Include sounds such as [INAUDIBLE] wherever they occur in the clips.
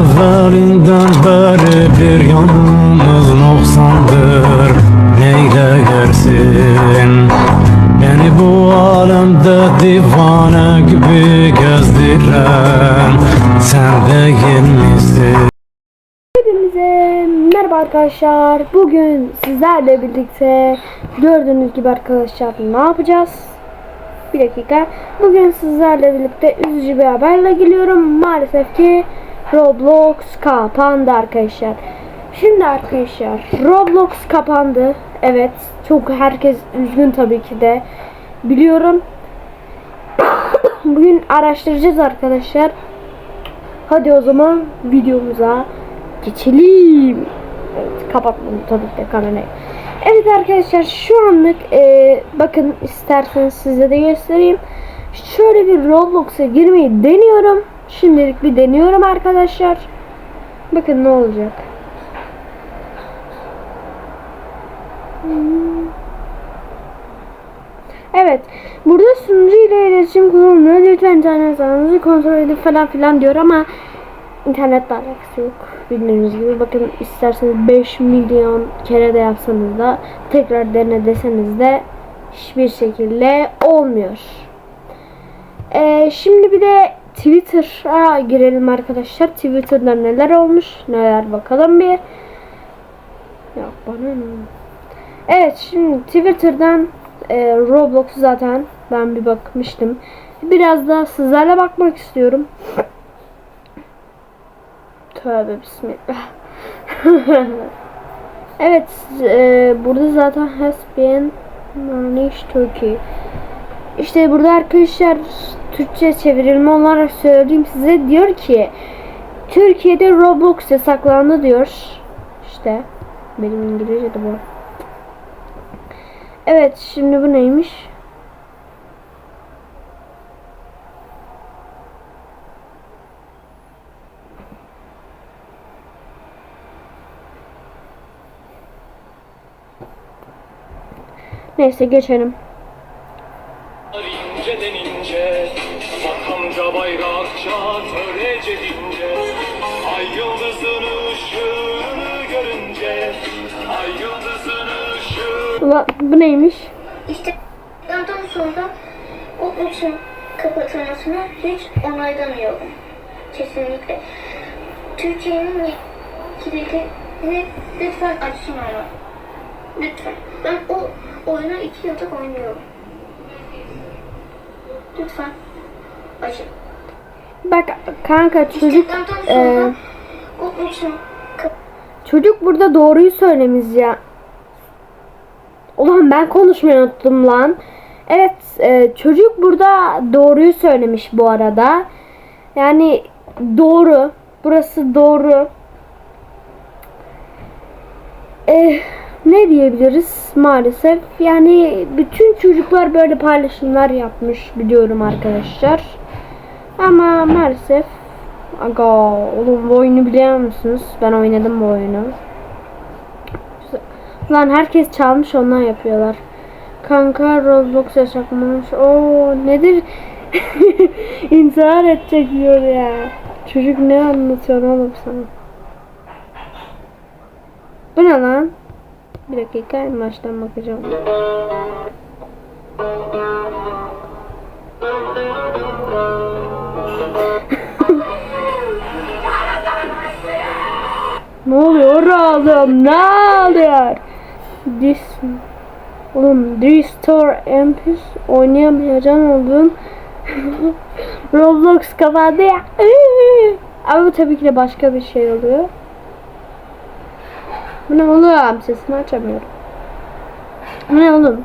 evvelinden beri bir yanımız noksandır Neyleyersin Beni bu alemde divane gibi gezdiren Sen değil misin? Hepinize merhaba arkadaşlar. Bugün sizlerle birlikte gördüğünüz gibi arkadaşlar ne yapacağız? Bir dakika. Bugün sizlerle birlikte üzücü bir haberle geliyorum. Maalesef ki Roblox kapandı arkadaşlar. Şimdi arkadaşlar Roblox kapandı. Evet. Çok herkes üzgün tabii ki de. Biliyorum. [COUGHS] Bugün araştıracağız arkadaşlar. Hadi o zaman videomuza geçelim. Evet kapatmadım tabii ki de kamerayı. Evet arkadaşlar şu anlık e, bakın isterseniz size de göstereyim. Şöyle bir Roblox'a girmeyi deniyorum. Şimdilik bir deniyorum arkadaşlar. Bakın ne olacak. Evet. Burada sunucu ile iletişim kurulmuyor. Lütfen internet kontrol edin falan filan diyor ama internetle alakası yok. Bildiğiniz gibi bakın isterseniz 5 milyon kere de yapsanız da tekrar dene deseniz de hiçbir şekilde olmuyor. Ee, şimdi bir de Twitter'a girelim arkadaşlar. Twitter'da neler olmuş neler bakalım bir. Yok bana ne? Evet şimdi Twitter'dan e, Roblox'u zaten ben bir bakmıştım. Biraz da sizlerle bakmak istiyorum. Tövbe bismillah. [LAUGHS] evet e, burada zaten has been managed Turkey. İşte burada arkadaşlar Türkçe çevrilme olarak söyleyeyim size diyor ki Türkiye'de Roblox yasaklandı diyor. İşte benim İngilizce de bu. Evet şimdi bu neymiş? Neyse geçelim. İnce, Sakamca bayrakça törece dince Ay yıldızın ışığını görünce Ay yıldızın ışığı Ulan bu neymiş? İşte ondan sonra o üçün kapatılmasını hiç onaylamıyorum. Kesinlikle. Türkiye'nin yetkilileri lütfen açsın onu. Lütfen. Ben o oyunu iki yıldır oynuyorum. Lütfen. Açın. Bak kanka çocuk e, çocuk burada doğruyu söylemiş ya. Ulan ben konuşmayı unuttum lan. Evet e, çocuk burada doğruyu söylemiş bu arada. Yani doğru. Burası doğru. Eh, ne diyebiliriz maalesef. Yani bütün çocuklar böyle paylaşımlar yapmış biliyorum arkadaşlar. Ama maalesef Aga oğlum bu oyunu biliyor musunuz? Ben oynadım bu oyunu. Lan herkes çalmış ondan yapıyorlar. Kanka Roblox yasaklamış. Oo nedir? [LAUGHS] İntihar edecek diyor ya. Çocuk ne anlatıyor oğlum sana? Bu ne lan? Bir dakika baştan bakacağım. [LAUGHS] Ne oluyor oğlum? Ne oluyor? This Oğlum Restore Empis oynayamayacaksın oğlum. [LAUGHS] Roblox kapandı ya. [LAUGHS] Ama tabii ki de başka bir şey oluyor. Bu ne oğlum? Sesini açamıyorum. Ne oğlum?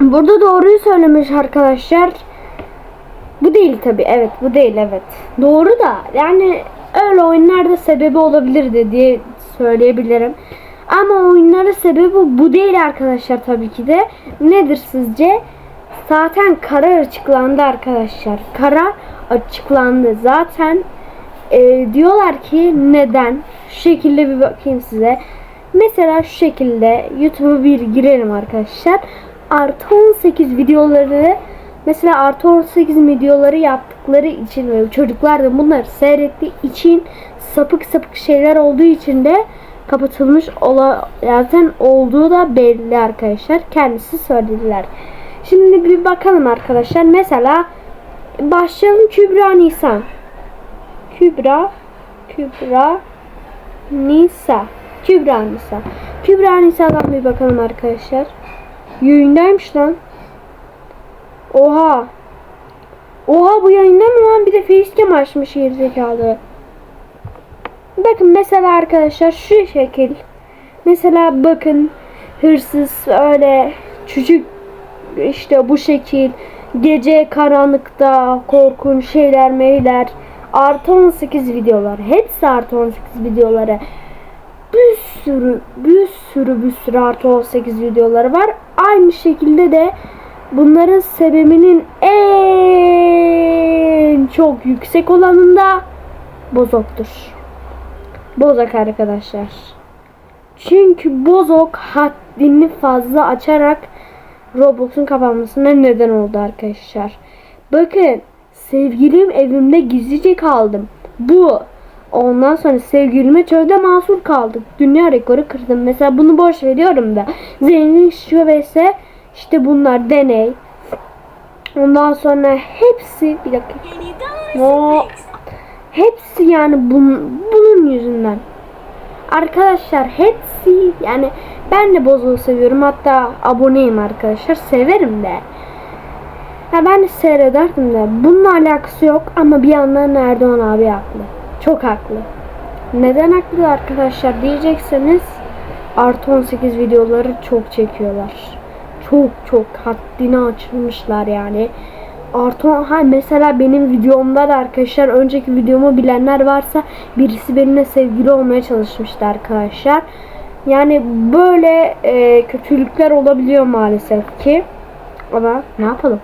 Burada doğruyu söylemiş arkadaşlar. Bu değil tabi. Evet bu değil evet. Doğru da yani öyle oyunlarda sebebi olabilirdi diye söyleyebilirim. Ama oyunların sebebi bu değil arkadaşlar tabii ki de. Nedir sizce? Zaten karar açıklandı arkadaşlar. Karar açıklandı. Zaten e, diyorlar ki neden? Şu şekilde bir bakayım size. Mesela şu şekilde YouTube'a bir girelim arkadaşlar. Artı 18 videoları mesela artı 18 videoları yaptıkları için ve çocuklar da bunları seyrettiği için sapık sapık şeyler olduğu için de kapatılmış ola zaten olduğu da belli arkadaşlar. Kendisi söylediler. Şimdi bir bakalım arkadaşlar. Mesela başlayalım Kübra Nisan. Kübra Kübra Nisa. Kübra Nisa. Kübra Nisa'dan bir bakalım arkadaşlar. Yayındaymış lan. Oha. Oha bu yayında mı lan? Bir de facecam açmış gerizekalı. Bakın mesela arkadaşlar şu şekil. Mesela bakın hırsız öyle çocuk işte bu şekil gece karanlıkta korkunç şeyler meyler artı 18 videolar hepsi artı 18 videoları bir sürü bir sürü bir sürü artı 18 videoları var aynı şekilde de bunların sebebinin en çok yüksek olanında bozoktur bozok arkadaşlar çünkü bozok haddini fazla açarak Roblox'un kapanmasına neden oldu arkadaşlar. Bakın sevgilim evimde gizlice kaldım. Bu. Ondan sonra sevgilime çölde mahsur kaldık. Dünya rekoru kırdım. Mesela bunu boş veriyorum da. Zengin şubesi işte bunlar deney. Ondan sonra hepsi bir dakika. O, hepsi yani bun, bunun yüzünden. Arkadaşlar hepsi yani ben de bozuğu seviyorum. Hatta aboneyim arkadaşlar. Severim de. Ya ben de seyrederdim de. Bununla alakası yok ama bir yandan Erdoğan abi haklı. Çok haklı. Neden haklı arkadaşlar diyecekseniz artı 18 videoları çok çekiyorlar. Çok çok haddini açılmışlar yani. Artı ha mesela benim videomda da arkadaşlar önceki videomu bilenler varsa birisi benimle sevgili olmaya çalışmıştı arkadaşlar. Yani böyle e, kötülükler olabiliyor maalesef ki. Ama ne yapalım?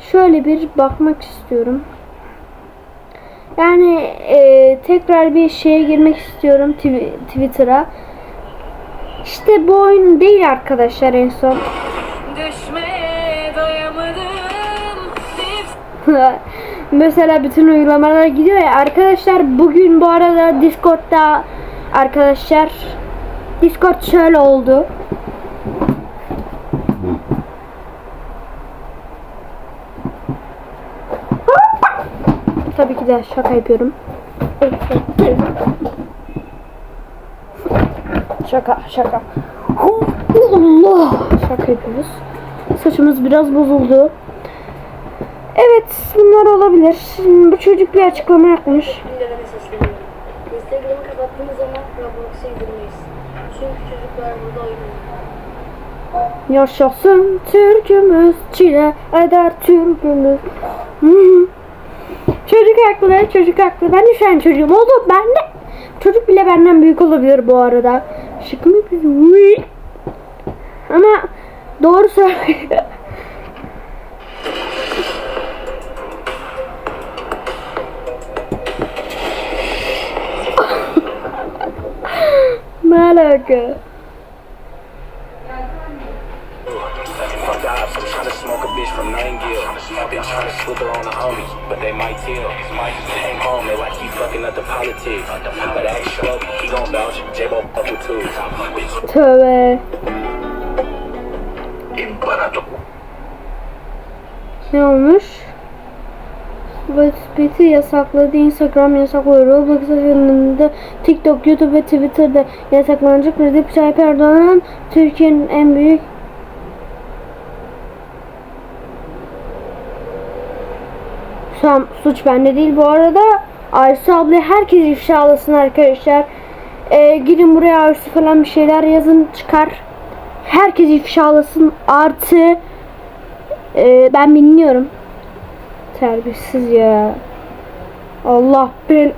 Şöyle bir bakmak istiyorum. Yani e, tekrar bir şeye girmek istiyorum Twi- Twitter'a. İşte bu oyun değil arkadaşlar en son. [LAUGHS] Mesela bütün uygulamalar gidiyor ya arkadaşlar bugün bu arada Discord'da arkadaşlar Discord şöyle oldu. Tabii ki de şaka yapıyorum. Şaka şaka. Allah şaka yapıyoruz. Saçımız biraz bozuldu. Evet bunlar olabilir. Şimdi bu çocuk bir açıklama yapmış. Gündeme sesleniyorum. Instagram'ı kapattığımız zaman Roblox'a girmeyiz. Çünkü çocuklar burada oynuyor. Yaşasın Türk'ümüz, çile eder Türk'ümüz. Çocuk haklı, çocuk haklı. Ben de şu an çocuğum oğlum ben de. Çocuk bile benden büyük olabilir bu arada. Şık mı? Ama doğru söylüyor. ne alaka? Been tryna slither on the homies, but they might kill. Came home, they like he fucking up the politics. But actually, he gon' vouch. J-Bo fuck with two. Tövbe. Ne olmuş? Wattpad'i yasakladı, Instagram yasaklıyor, Roblox üzerinde, TikTok, YouTube ve Twitter'da yasaklanacak. Recep Tayyip Erdoğan Türkiye'nin en büyük Şu an suç bende değil bu arada. Aysu abla herkes ifşalasın arkadaşlar. Ee, gidin buraya Aysu falan bir şeyler yazın çıkar. Herkes ifşalasın artı ee, ben bilmiyorum. Terbiyesiz ya. Allah ben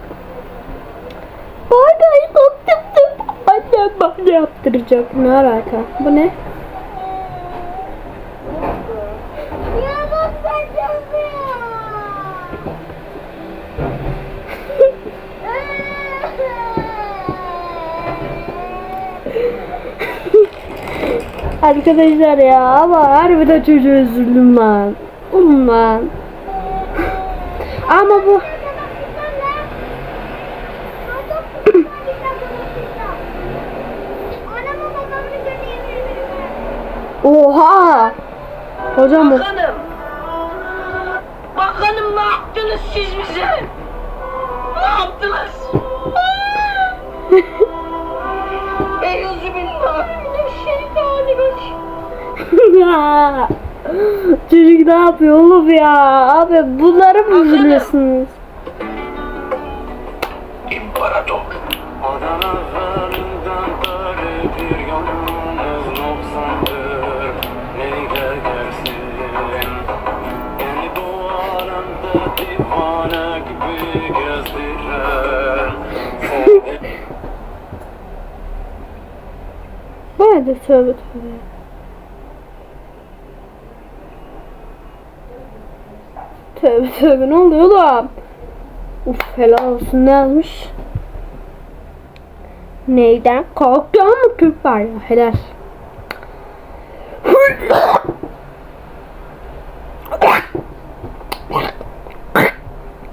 bay korktum. Annem bana yaptıracak. Ne alaka? Bu ne? Arkadaşlar ya ama harbiden çocuğa üzüldüm lan. Oğlum lan. Ama bu oha. Hocam bu. Bakanım. Bakanım ne yaptınız siz bize? Ne yaptınız? [LAUGHS] Çocuk ne yapıyor oğlum ya? Abi bunları mı üzülüyorsunuz? İmparator. Böyle bir yalnız noksandır Neyle gelsin Beni bu alemde divane gibi gezdiren Bana da tövbe tövbe. Tövbe tövbe ne oluyor oğlum? Uf helal olsun ne yazmış? Neyden korkuyor mu Türk var ya helal.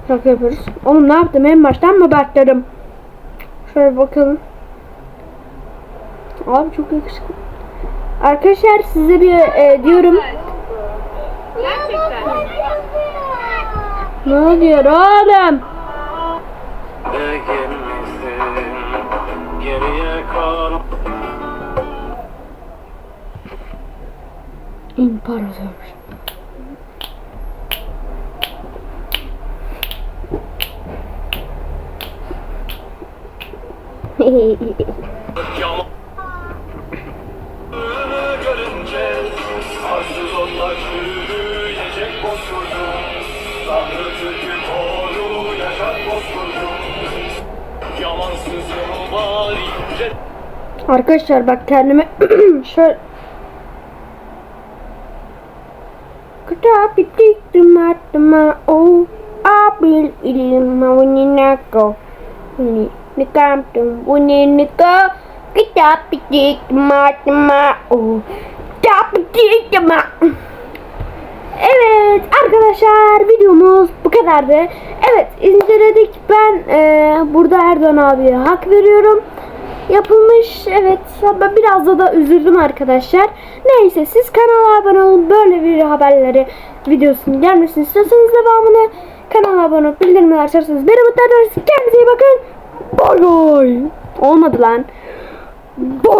Şaka yapıyoruz. Oğlum ne yaptım en baştan mı başladım? Şöyle bakalım. Abi çok yakışıklı. Arkadaşlar size bir e, diyorum. Gerçekten. Ne oluyor oğlum? Kalan İmparator. görünce Arkadaşlar bak kendime [CLEARS THROAT] şöyle Kata pitik tuma tuma o abil ilma wini nako wini nikam tum wini nika kita pitik tuma tuma o ta pitik tuma Evet arkadaşlar videomuz bu kadardı. Evet inceledik. Ben eee, burada Erdoğan abiye hak veriyorum. Yapılmış evet biraz da da üzüldüm arkadaşlar. Neyse siz kanala abone olun böyle bir haberleri videosunun gelmesini istiyorsanız devamını kanala abone olup bildirimleri açarsanız beni mutlu edersiniz. Kendinize iyi bakın. Bay bay. Olmadı lan. Bay.